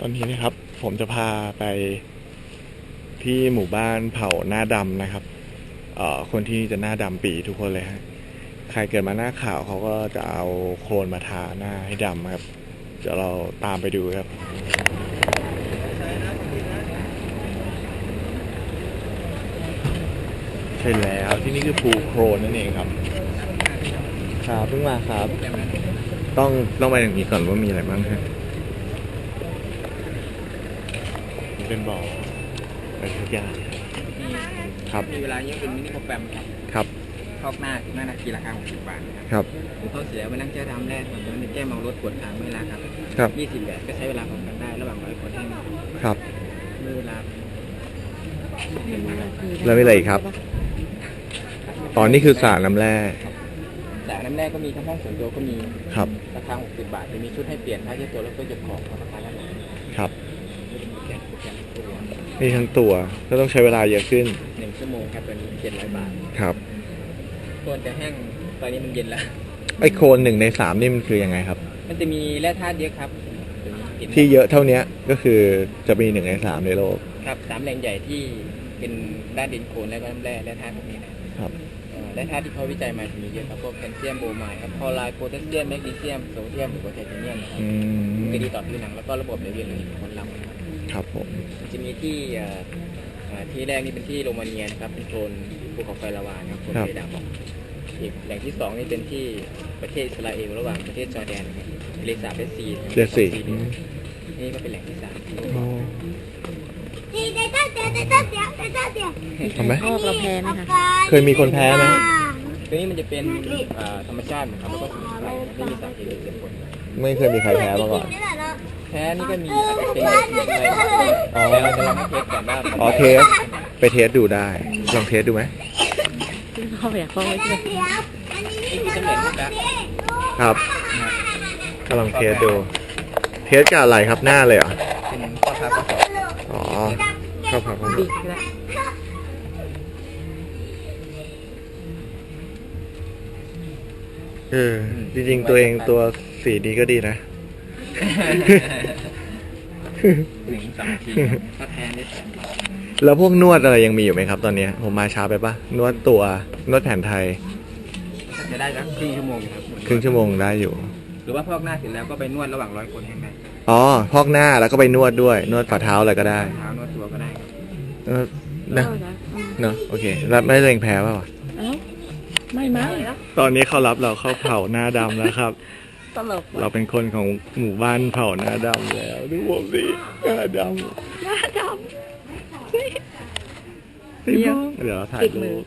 ตอนนี้นะครับ ผมจะพาไปที่หมู่บ้านเผ่าหน้าดำนะครับ เอ่อคนที่จะหน้าดำปีทุกคนเลยฮะใครเกิดมาหน้าขาวเขาก็จะเอาโคลนมาทาหน้าให้ดำครับเดี๋ยวเราตามไปดูครับใช่แล้วที่นี่คือภูโครนนั่นเองครับครับเพิ่งมาครับ ต้องต้องไปอย่างนี้ก่อนว่ามีอะไรบ้างฮะนี่ เป็นบ่ออะไรทุกอย่างครับมีเวลาเยอะเป็นมินิโปรแกรมครับครับพอกหน้าหน้านาทีราคา60บาทนะครับครับผมเข้าเสียไปนั่งแช่น้ำแรกผมจะแก้เมารถปวดขาเมื่อเวลาครับครับ20แบบก็ใช้เวลาพร้อมกันได้ระหว่างร้อยคนให้ครับเมื่อเวลาแล้วมีอะไรอีกครับ ตอนนี้คือสระน้ำแร่แต่น้ำแรกก็มีทั้งห้องส่วนตัวก็มีครับราคา60บาทจะมีชุดให้เปลี่ยนผ้าเช็ดตัวแล้วก็หยดของราคาละหนึ่งครับ มโปรแกรมตัวนี่ทั้งตัวก็ต้องใช้เวลาเยอะขึ้นหนึ่งชั่วโมงครับตัวนี้700บาทครับตัวจะแห้งตอนนี้มันเย็นแล้วไอ้โคลนหนึ่งในสามนี่มันคือยังไงครับ มันจะมีแร่ธาตุเยอะครับตัวนี้เห็นไหมที่เยอะเท่าเนี้ยก็คือจะมีหนึ่งในสามในโลก ครับสามแหล่งใหญ่ที่เป็นด้านดินโคลนและก็น้ำแร่และธาตุพวกนี้นะครับเอ่อและธาตุที่เขาวิจัยมาจะมีเยอะครับพวกแคลเซียมโบไมด์ครับคลอไรด์โพแทสเซียมแมกนีเซียมโซเดียมหรือว่าไทเทเนียมนะครับอืมมันจะดีต่อผิวหนังแล้วก็ระบบไหลเวียนโลหิตของคนเรานะ ครับครับผมมันจะมีที่เอ่อเอ่อที่แรกนี่เป็นที่โรมาเนียนะครับ เป็นโซนภูเขาไฟลาวานะครับโซนเอดาบอกอีกแหล่งที่สองนี่เป็นที่ประเทศอิสราเอลระหว่างประเทศจอร์แดนนะครับทะเลสาบเรดซีเดือนสี่นี่ก็เป็นแหล่งที่สามโอ้ดีได้ตั้งเดียวได้ตั้งเดียวได้ตั้งเดียวทำไหมอันนี้อาการเคยมีคนแพ้ไหม ตัวนี้มันจะเป็นเอ่อธรรมชาตินะครับแล้วก็สมุนไพรไม่มีสารเคมีเจือปนไม่เคยมีใครแพ้มาก่อนนี่แหละเนาะแพ้นี่ก็มีอาจจะเป็นสมุนไพรแต่เราจะลองให้เทสก่อนว่าอ๋อเทสไปเทสดูได้ ลองเทสดูไหมเข้าไปอยากเข้าไปเดี๋ที่ยวอันนี้นี่คือสำเร็จรูปแล้วครับก็ลองเทสดู เทสกับอะไรครับหน้าเลยเหรอเป็นข้อท้าข้อสอบอ๋อเข้าผักเข้าบีผัก เออจริงๆตัวเองตัวสีนี้ก็ดีนะ หนึ่งสองทีถ้าแพ้ได้แสนแล้วพวกนวดอะไรยังมีอยู่ไหมครับตอนเนี้ยผมมาช้าไปปะนวดตัวนวดแผนไทยจะได้สักครึ่งชั่วโมงอยู่ครับครึ่งชั่วโมงได้อยู่ หรือว่าพอกหน้าเสร็จแล้วก็ไปนวดระหว่างร้อยคนให้ได้อ๋อพอกหน้าแล้วก็ไปนวดด้วย นวดฝ่าเท้าอะไรก็ได้เท้านวดตัวก็ได้ครับเออนะเข้านะเนอะโอเค แล้วไม่เรงแพ้ป่าวะ เอ้าไม่มั้งตอนนี้เขารับเราเข้าเผ่าหน้าดำแล้วครับ ตลกเราเป็นคนของหมู่บ้านเผ่าหน้าดำแล้วดูผมสิหน้าดำหน้าดำเดี๋ยวเราถ่ายรูป